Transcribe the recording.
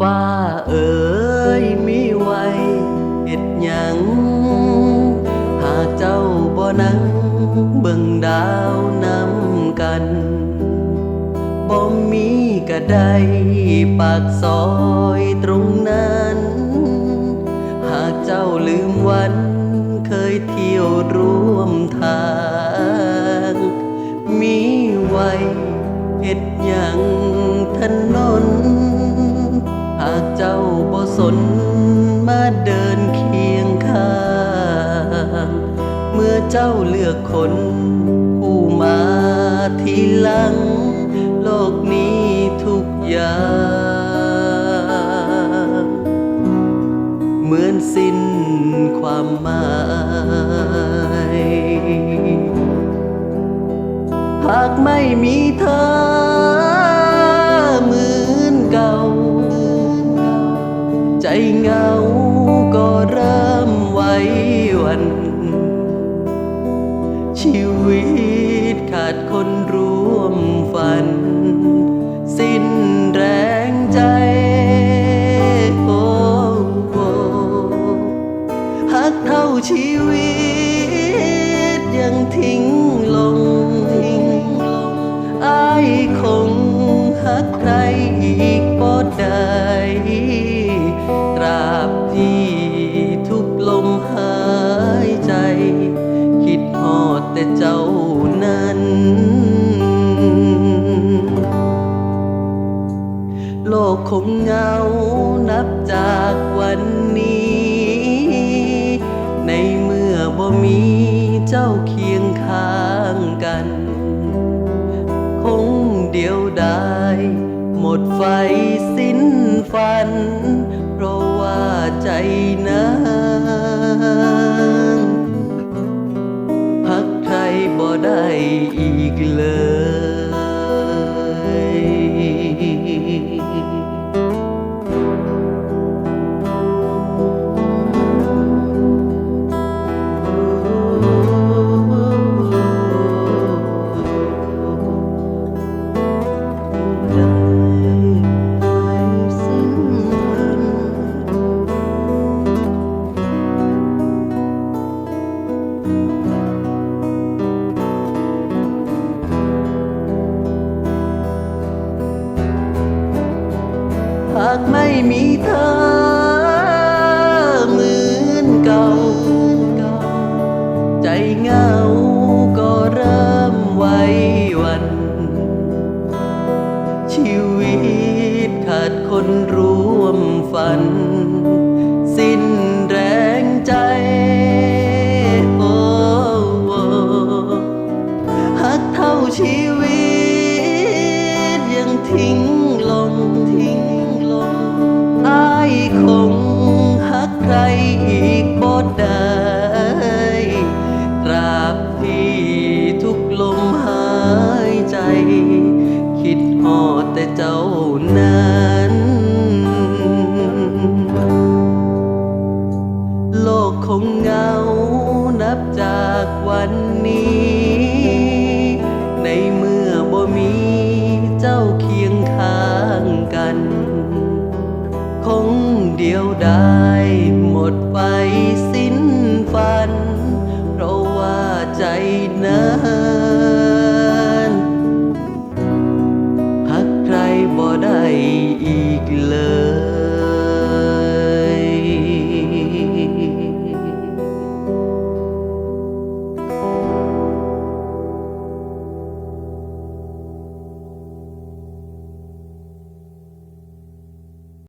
ฟ้าเอ๋ยมีไว้เฮ็ดหยัง เบิ่งดาวนำกันบ่มีก็ไดปากซอยตรงนั้น หากเจ้าลืมวัน เคยเที่ยวร่วมทาง มีไว้เฮ็ดหยังถนน หากเจ้าบ่สน เจ้าเลือกคนผู้มาทีหลัง โลกนี้ทุกอย่าง เหมือนสิ้นความหมาย หากไม่มีเธอเหมือนเก่า ใจเหงาก็เริ่มไว้วัน วิตขาดคนร่วมฝัน สิ้นแรงใจ โอ้โอ้หักเท่าชีวิตยังทิ้งลงอายคงหักใครอีก งเดียวดายหมดไฟสิ้นฝัน เพราะว่าใจนะ ไม่มีเธอเหมือนเก่า ใจเหงาก็เริ่มไว้วัน ชีวิตขาดคนร่วมฝันสิ้น บ่มีเจ้าเคียงข้างกัน คงเดียวดายหมดไปสิ้นฝัน เพราะว่าใจนั้น